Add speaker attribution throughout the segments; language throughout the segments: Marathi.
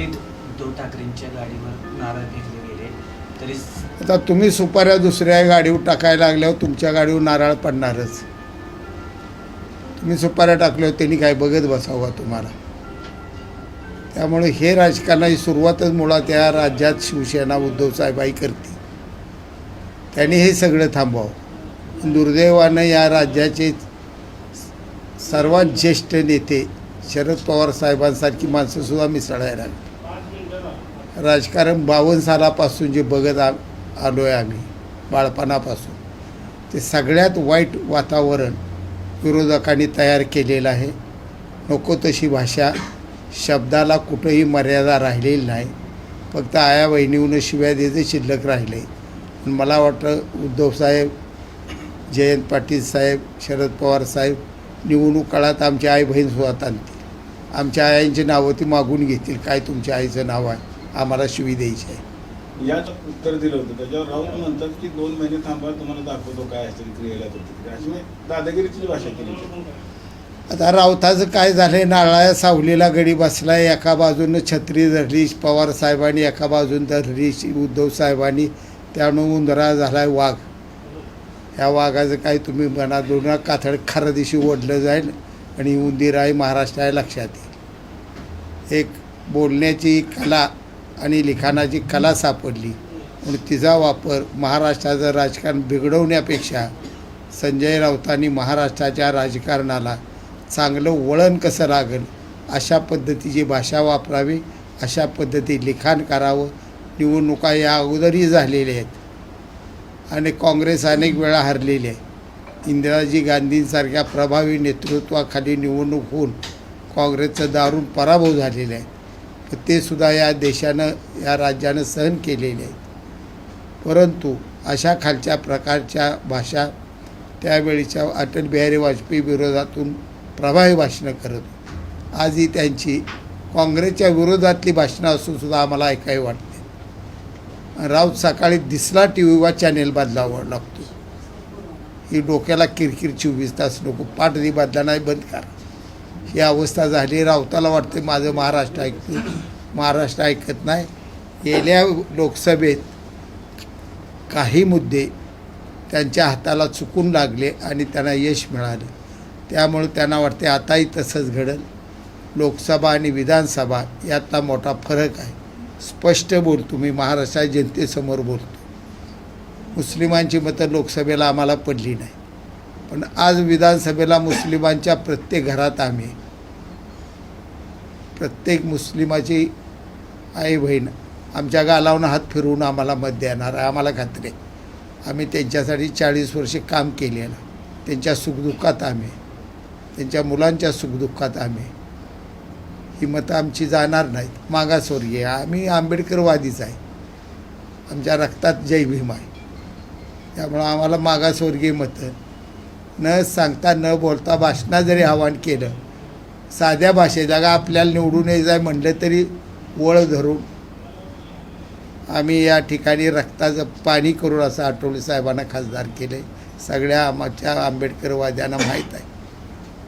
Speaker 1: थेट उद्धव ठाकरेंच्या गाडीवर नारळ फेकले गेले. तरी
Speaker 2: आता तुम्ही सुपाऱ्या दुसऱ्या गाडीवर टाकायला लागल्यावर तुमच्या गाडीवर नारळ पडणारच. तुम्ही सुपाऱ्या टाकल्यावर त्यांनी काय बघत बसावं तुम्हाला? त्यामुळे हे राजकारणाची सुरुवातच मुळात या राज्यात शिवसेना उद्धव साहेबाई करते. त्यांनी हे सगळं थांबवावं. दुर्दैवानं या राज्याचे सर्वात ज्येष्ठ नेते शरद पवार साहेबांसारखी माणसंसुद्धा मिसळायला लागली. राजकारण बावन्न सालापासून जे बघत आ आलो आहे आम्ही बाळपणापासून ते सगळ्यात वाईट वातावरण विरोधकांनी तयार केलेलं आहे. नको तशी भाषा शब्दाला कुठंही मर्यादा राहिलेली नाही. फक्त आया बहिणीहून शिव्या द्यायचे शिल्लक राहिले. आहे मला वाटतं उद्धवसाहेब जयंत पाटील साहेब शरद पवार साहेब निवडणूक काळात आमची आई बहीण सुद्धा आणतील. आमच्या आयांची नावं ती मागून घेतील. काय तुमच्या आईचं नाव आहे? आम्हाला शिवी द्यायची आहे.
Speaker 3: याच उत्तर दिलं होतं. त्याच्यावर राऊत म्हणतात की दोन महिने थांबा तुम्हाला दाखवतो काय असेल क्रियेला अशी दादागिरीची भाषा केली
Speaker 2: आता रावताचं काय झालंय? नारळा सावलीला गडी बसलाय. एका बाजूनं छत्री धरली पवार साहेबांनी एका बाजून धरली उद्धव साहेबांनी. त्यामुळे उंदरा झालाय वाघ. ह्या वाघाचं काय तुम्ही मनात दोन काथड खऱ्या दिवशी ओढलं जाईल आणि उंदीर आहे महाराष्ट्र आहे लक्षात येईल. एक बोलण्याची कला आणि लिखाणाची कला सापडली. म्हणून तिचा वापर महाराष्ट्राचं राजकारण बिघडवण्यापेक्षा संजय राऊतांनी महाराष्ट्राच्या राजकारणाला चांगलं वळण कसं लागेल अशा पद्धतीची भाषा वापरावी अशा पद्धती लिखाण करावं निवडणुका या अगोदरही झालेल्या आहेत. आणि काँग्रेस अनेक वेळा हरलेली आहे. इंदिराजी गांधींसारख्या प्रभावी नेतृत्वाखाली निवडणूक होऊन काँग्रेसचं दारुण पराभव झालेला आहे. ते सुद्धा या देशानं या राज्यानं सहन केलेले आहेत. परंतु अशा खालच्या प्रकारच्या भाषा त्यावेळीच्या अटल बिहारी वाजपेयी विरोधातून प्रभावी भाषणं करत आजही त्यांची काँग्रेसच्या विरोधातली भाषणं असून सुद्धा आम्हाला ऐकावी वाटते. राऊत सकाळी दिसला टी व्हीवर चॅनेल बदलावं लागतो ही डोक्याला किरकिर चोवीस तास नको पाठदी बदला नाही बंद करा. ही अवस्था झाली. राऊताला वाटते माझं महाराष्ट्र ऐकते महाराष्ट्र ऐकत नाही. गेल्या लोकसभेत काही मुद्दे त्यांच्या हाताला चुकून लागले आणि त्यांना यश मिळालं. त्यामुळे त्यांना वाटते आताही तसंच घडल. लोकसभा आणि विधानसभा यातला मोठा फरक आहे. स्पष्ट बोलतो मी महाराष्ट्र जनतेसमोर बोलतो. मुस्लिमांची मतं लोकसभेला आम्हाला पडली नाही. पण आज विधानसभेला मुस्लिमांच्या प्रत्येक घरात आम्ही प्रत्येक मुस्लिमाची आई बहीण आमच्या गालावनं हात फिरवून आम्हाला मत देणार आहे आम्हाला खात्री आहे. आम्ही त्यांच्यासाठी चाळीस वर्षे काम केलेलं त्यांच्या सुखदुःखात आम्ही त्यांच्या मुलांच्या सुखदुःखात आम्ही ही मतं आमची जाणार नाहीत. मागासवर्गीय आम्ही आंबेडकरवादीच आहे. आमच्या रक्तात जय भीम आहे. त्यामुळं आम्हाला मागासवर्गीय मतं न सांगता न बोलता भाषणा जरी आवाहन केलं साध्या भाषेत जागा आपल्याला निवडून यायचं आहे म्हटलं तरी वळ धरून आम्ही या ठिकाणी रक्ताचं पाणी करून असं आठवले साहेबांना खासदार केले. सगळ्या आमच्या आंबेडकरवाद्यांना माहीत आहे.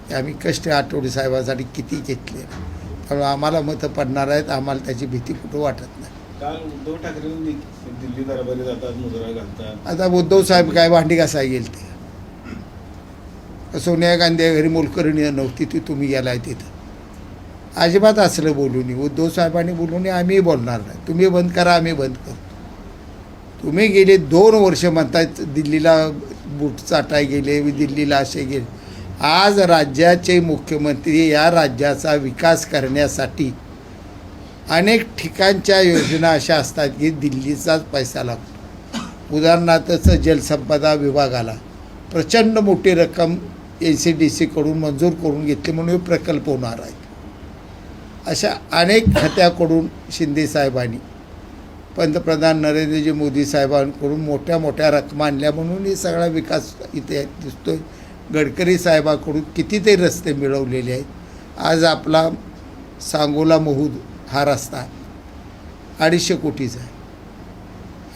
Speaker 2: की आम्ही कष्ट आठवले साहेबांसाठी किती घेतले. त्यामुळे आम्हाला मतं पडणार आहेत आम्हाला त्याची भीती कुठं वाटत नाही.
Speaker 3: काल उद्धव ठाकरेंनी दिल्ली दरबारी जातात मुजरा घालतात.
Speaker 2: आता उद्धव साहेब काय भांडी घासाय गेल ते सोनिया गांधी घरी मोलकरणी नव्हती ती तुम्ही गेलाय तिथं. अजिबात असलं बोलू उद्धव साहेबांनी बोलू आम्ही बोलणार नाही. तुम्ही बंद करा आम्ही बंद करतो. तुम्ही गेले दोन वर्ष म्हणतायत दिल्लीला बूट चाटाय गेले दिल्लीला असे गेले. आज राज्याचे मुख्यमंत्री या राज्याचा विकास करण्यासाठी अनेक ठिकाणच्या योजना अशा असतात की दिल्लीचाच पैसा लागतो. उदाहरणार्थ जलसंपदा विभागाला प्रचंड मोठी रक्कम एन सी डी सीकडून मंजूर करून घेतली म्हणून हे प्रकल्प होणार आहेत अशा अनेक खात्याकडून शिंदे साहेबांनी पंतप्रधान नरेंद्रजी मोदी साहेबांकडून मोठ्या मोठ्या रकमा आणल्या म्हणून हे सगळा विकास इथे दिसतोय. गडकरी साहेबाकडून कितीतरी रस्ते मिळवलेले आहेत. आज आपला सांगोला महूद हा रस्ता अडीचशे कोटीचा आहे.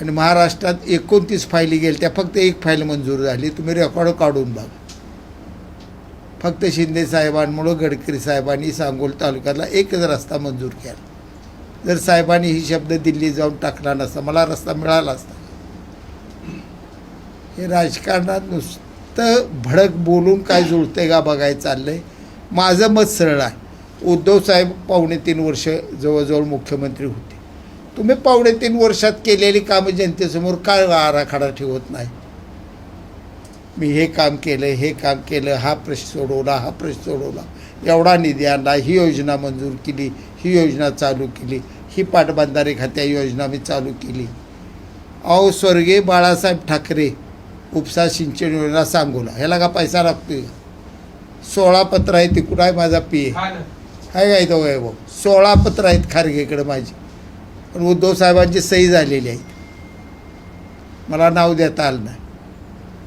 Speaker 2: आणि महाराष्ट्रात एकोणतीस फायली गेल्या त्या फक्त एक फाईल मंजूर झाली तुम्ही रेकॉर्ड काढून बघा. फक्त शिंदे साहेबांमुळं गडकरी साहेबांनी सांगोल तालुक्यातला एकच रस्ता मंजूर केला. जर साहेबांनी ही शब्द दिल्ली जाऊन टाकला नसता मला रस्ता मिळाला असता. हे राजकारणात नुसतं भडक बोलून काय जुळतंय का बघायचं चाललंय. माझं मत सरळ आहे. उद्धव साहेब पावणे तीन वर्ष जवळजवळ मुख्यमंत्री होते. तुम्ही पावणे तीन वर्षात केलेली कामं जनतेसमोर काय आराखडा ठेवत नाही? मी हे काम केलं हे काम केलं हा प्रश्न सोडवला हा प्रश्न सोडवला. एवढा निधी आणला ही योजना मंजूर केली ही योजना चालू केली ही पाटबंधारे खात्या योजना मी चालू केली. अहो स्वर्गीय बाळासाहेब ठाकरे उपसा सिंचन योजना सांगोला. ह्याला का पैसा लागतोय? सोळा पत्र आहे तिकडं आहे माझा पी ए आहे का इथं वैभव? सोळा पत्र आहेत खारगेकडे माझी. पण उद्धव साहेबांची सही झालेली आहे. मला नाव देता आलं नाही.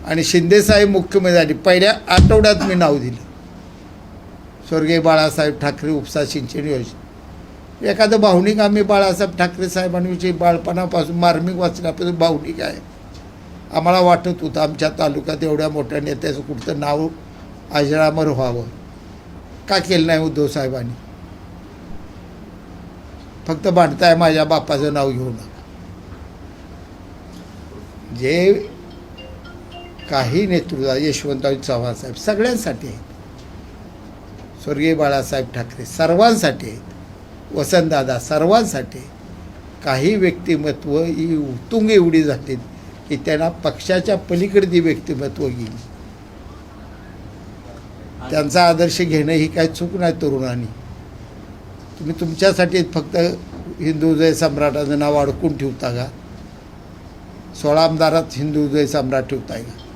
Speaker 2: आणि शिंदेसाहेब मुख्यमंत्री झाले. पहिल्या आठवड्यात मी नाव दिलं. स्वर्गीय बाळासाहेब ठाकरे उपसा सिंचन योजना. एखादं भावनिक आम्ही बाळासाहेब ठाकरे साहेबांविषयी बाळपणापासून मार्मिक वाचण्यापासून भावनिक आहे. आम्हाला वाटत होतं आमच्या तालुक्यात एवढ्या मोठ्या नेत्याचं कुठचं नाव अजरामर व्हावं. का केलं नाही उद्धव साहेबांनी? फक्त भांडताय माझ्या बापाचं नाव घेऊ नका. जे काही नेतृत्व यशवंतराव चव्हाण साहेब सगळ्यांसाठी आहेत. स्वर्गीय बाळासाहेब ठाकरे सर्वांसाठी आहेत. वसंतदादा सर्वांसाठी आहेत. काही व्यक्तिमत्व ही उतुंग एवढी झालीत की त्यांना पक्षाच्या पलीकडे ती व्यक्तिमत्व गेली त्यांचा आदर्श घेणं ही काही चूक नाही तरुणांनी. तुम्ही तुमच्यासाठी फक्त हिंदुजय सम्राटाचं नाव अडकून ठेवता का? सोळा आमदारात हिंदुजय सम्राट ठेवताय का?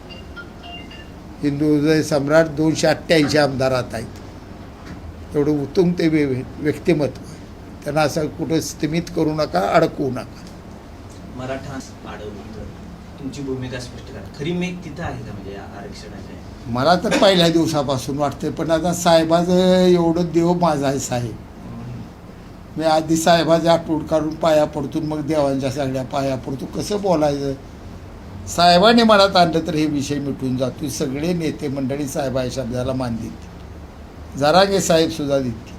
Speaker 2: हिंदुजय सम्राट दोनशे अठ्ठ्याऐंशी आमदारात आहेत. एवढं उत्तुंग ते व्य व्यक्तिमत्व आहे. त्यांना असं कुठं स्थिमित करू नका अडकवू नका.
Speaker 1: मराठा तुमची भूमिका स्पष्ट करा. खरी मेघ तिथं आहे का म्हणजे आरक्षणाच्या?
Speaker 2: मला तर पहिल्या दिवसापासून वाटते पण आता साहेबाचं एवढं देव माझा आहे साहेब. मी आधी साहेबाची आठवण काढून पाया पडतो मग देवांच्या सगळ्या पाया पडतो. कसं बोलायचं? साहेबांनी मनात आणलं तर हे विषय मिटून जातो सगळे नेते मंडळी साहेब या शब्दाला मान देतील. जरांगे साहेब सुद्धा देतील.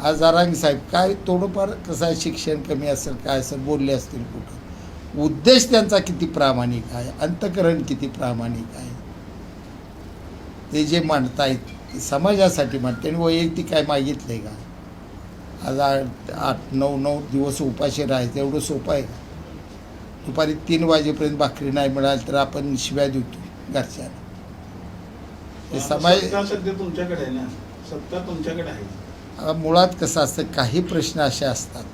Speaker 2: आज जरांगे साहेब काय थोडंफार कसं आहे शिक्षण कमी असेल काय असेल बोलले असतील कुठं? उद्देश त्यांचा किती प्रामाणिक आहे? अंतकरण किती प्रामाणिक आहे? ते जे मांडतायत ते समाजासाठी मांडते. आणि वैयक्तिक काय मागितलंय का? आज आठ आठ नऊ नऊ दिवस उपाशी राहायचं एवढं सोपं आहे का? दुपारी तीन वाजेपर्यंत भाकरी नाही मिळाली तर आपण शिव्या देतो घरच्यांना. हे समाज
Speaker 3: सत्ता सध्या तुमच्याकडे आहे ना? सत्ता तुमच्याकडे आहे.
Speaker 2: आता मुळात कसं असतं काही प्रश्न असे असतात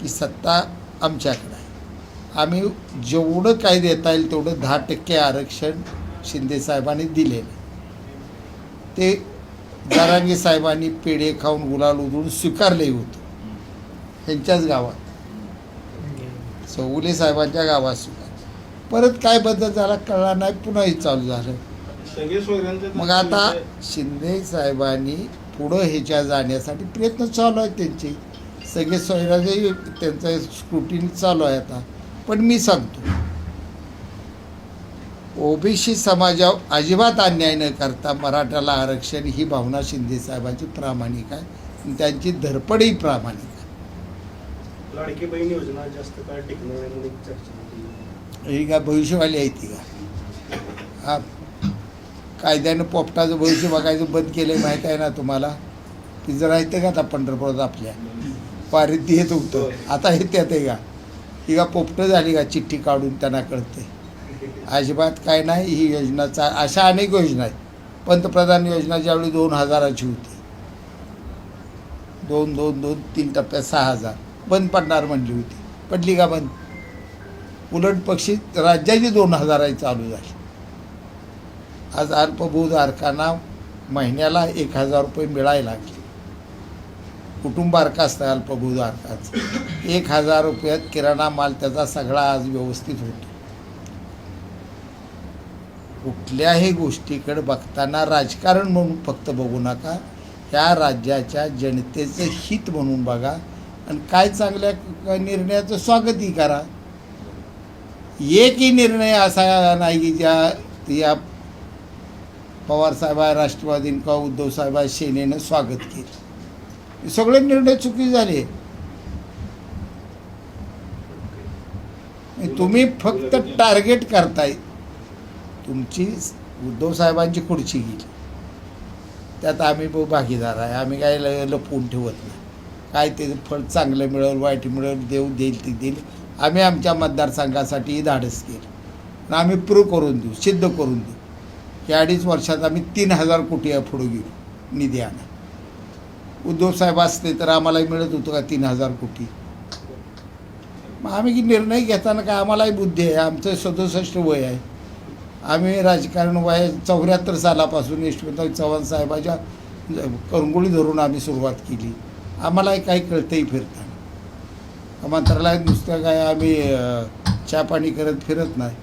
Speaker 2: की सत्ता आमच्याकडे आहे. आम्ही जेवढं काय देता येईल तेवढं दहा टक्के आरक्षण शिंदे साहेबांनी दिलेलं आहे. ते जारांगी साहेबांनी पेढे खाऊन गुलाल उधळून स्वीकारले होतं. ह्यांच्याच गावात. चौगुले साहेबांच्या गावात स्वीकार परत काय बदल झाला कळला नाही पुन्हा हे चालू झालं. मग आता शिंदे साहेबांनी पुढं ह्याच्या जाण्यासाठी प्रयत्न चालू आहेत त्यांचे. सगळे सोयराचे त्यांचं स्क्रुटिनी चालू आहे आता. पण मी सांगतो ओबीसी समाजावर अजिबात अन्याय न करता मराठाला आरक्षण ही भावना शिंदे साहेबांची प्रामाणिक आहे. त्यांची धडपडही प्रामाणिक आहे.
Speaker 4: लाडकी बहीण योजना जास्त काळ टिकणार आहे म्हणून चर्चा
Speaker 2: ही काय भविष्यवाणी आहे ती का? हा. कायद्यानं पोपटाचं भविष्य बघायचं बंद केलं आहे माहीत आहे ना तुम्हाला? ती जरा येते का आता पंढरपुरात आपल्या? पारित येत होतं. आता हे त्यात आहे का? ही का पोपटं झाली का? चिठ्ठी काढून त्यांना कळते. अजिबात काय नाही ही योजनाचा अशा अनेक योजना आहेत. पंतप्रधान योजना ज्यावेळी दोन हजाराची होती. दोन दोन दोन तीन टप्प्यात सहा हजार. बंद पडणार म्हणली होती. पडली का बंद? उलट पक्षी राज्याची दोन हजाराची चालू झाली. आज अल्पभूधारकांना महिन्याला एक हजार रुपये मिळायला लागले. कुटुंबार्क असतं अल्पभूधारकाचं एक हजार रुपयात किराणा माल त्याचा सगळा आज व्यवस्थित होतो. कुठल्याही गोष्टीकडे बघताना राजकारण म्हणून फक्त बघू नका. या राज्याच्या जनतेचं हित म्हणून बघा. आणि काय चांगल्या निर्णयाचं स्वागतही करा. एकही निर्णय असा नाही की ज्या या पवारसाहेबा राष्ट्रवादीन किंवा उद्धवसाहेबा सेनेनं स्वागत केलं. सगळे निर्णय चुकी झाले. तुम्ही फक्त टार्गेट करताय. तुमची उद्धव साहेबांची खुर्ची गेली. त्यात आम्ही भागीदार आहे. आम्ही काय लपवून ठेवत नाही. काय ते फळ चांगलं मिळेल वाईट मिळेल देऊ देईल ते देईल. आम्ही आमच्या मतदारसंघासाठी धाडस केलं. आम्ही प्रूव्ह करून देऊ सिद्ध करून देऊ. की अडीच वर्षात आम्ही तीन हजार कोटी पुढे गेलो निधी आणा उद्धव साहेब असते तर आम्हालाही मिळत होतं का तीन हजार कोटी? मग आम्ही की निर्णय घेताना काय आम्हालाही बुद्धी आहे. आमचं सदुसष्ट वय आहे. आम्ही राजकारण वय चौऱ्याहत्तर सालापासून यशवंतराव चव्हाण साहेबाच्या करंगुळी धरून आम्ही सुरुवात केली. आम्हालाही काही कळतंही फिरताना. मंत्रालयात नुसतं काय आम्ही चहा पाणी करत फिरत नाही.